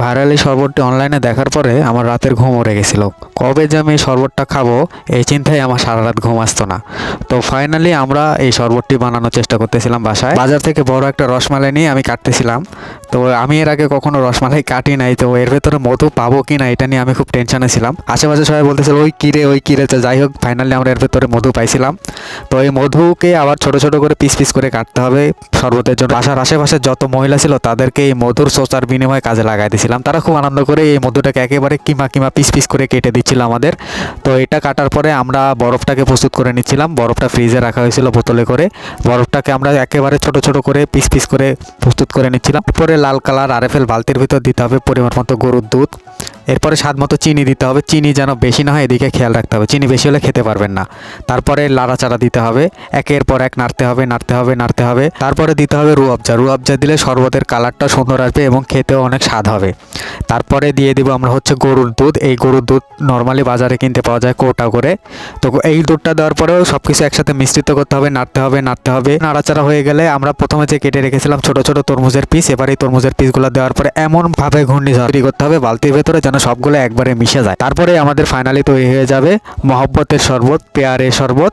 Viral শরবতটি অনলাইনে দেখার পরে আমার রাতের ঘুম উড়ে গেছিল। কবে যে আমি এই শরবতটা খাব, এই চিন্তায় আমার সারা রাত ঘুম আসতো না। তো ফাইনালি আমরা এই শরবতটি বানানোর চেষ্টা করতেছিলাম বাসায়। বাজার থেকে বড় একটা রসমালাই নিয়ে আমি কাটতেছিলাম। তো আমি এর আগে কখনো রসমালাই কাটি নাই, তো এর ভেতরে মধু পাবো কি না এটা নিয়ে আমি খুব টেনশনে ছিলাম। আশেপাশে সবাই বলতেছিল, ওই কিরে ওই কিরে তো যাই হোক ফাইনালি আমরা এর ভেতরে মধু পাইছিলাম। তো এই মধুকে আবার ছোট ছোট করে পিস পিস করে কাটতে হবে শরবতের জন্য। বাসার আশেপাশে যত মহিলা ছিল, তাদেরকে এই মধুর সোচার বিনিময়ে কাজে লাগাই দিয়েছিলাম। তারা খুব আনন্দ করে এই মধুটাকে একেবারে কিমা কিমা পিস পিস করে কেটে দিচ্ছিল আমাদের। তো এটা কাটার পরে আমরা বরফটাকে প্রস্তুত করে নিচ্ছিলাম। বরফটা ফ্রিজে রাখা হয়েছিল বোতলে করে। বরফটাকে আমরা একেবারে ছোট ছোট করে পিস পিস করে প্রস্তুত করে নিচ্ছিলাম। এরপরে লাল কালার আরএফএল বালতির ভিতর দিতে হবে পরিমাণ মতো গরুর দুধ। এরপরে স্বাদ মতো চিনি দিতে হবে। চিনি যেন বেশি না হয়, এদিকে খেয়াল রাখতে হবে। চিনি বেশি হলে খেতে পারবেন না। তারপরে লাড়াচাড়া দিতে হবে। একের পর এক নাড়তে হবে নাড়তে হবে নাড়তে হবে। তারপরে দিতে হবে রু আফজা রু আফজা দিলে শরবতের কালারটা সুন্দর আসবে এবং খেতেও অনেক স্বাদ হবে। তারপরে দিয়ে দিব আমরা হচ্ছে গরুর দুধ। এই গরুর দুধ নর্মালি বাজারে কিনতে পাওয়া যায় কোটা করে। তো এই দুধটা দেওয়ার পরেও সব কিছু একসাথে মিশ্রিত করতে হবে, নাড়তে হবে নাড়তে হবে। নাড়াচাড়া হয়ে গেলে আমরা প্রথমে যে কেটে রেখেছিলাম ছোট ছোট তরমুজের পিস এবার এই তরমুজের পিসগুলো দেওয়ার পরে এমনভাবে ঘূর্ণি তৈরি করতে হবে। বালতির ভেতরে যেন সবগুলো একবারে মিশে যায়। তারপরে আমাদের ফাইনালি তৈরি হয়ে যাবে মহব্বতের শরবত, পেয়ারের শরবত।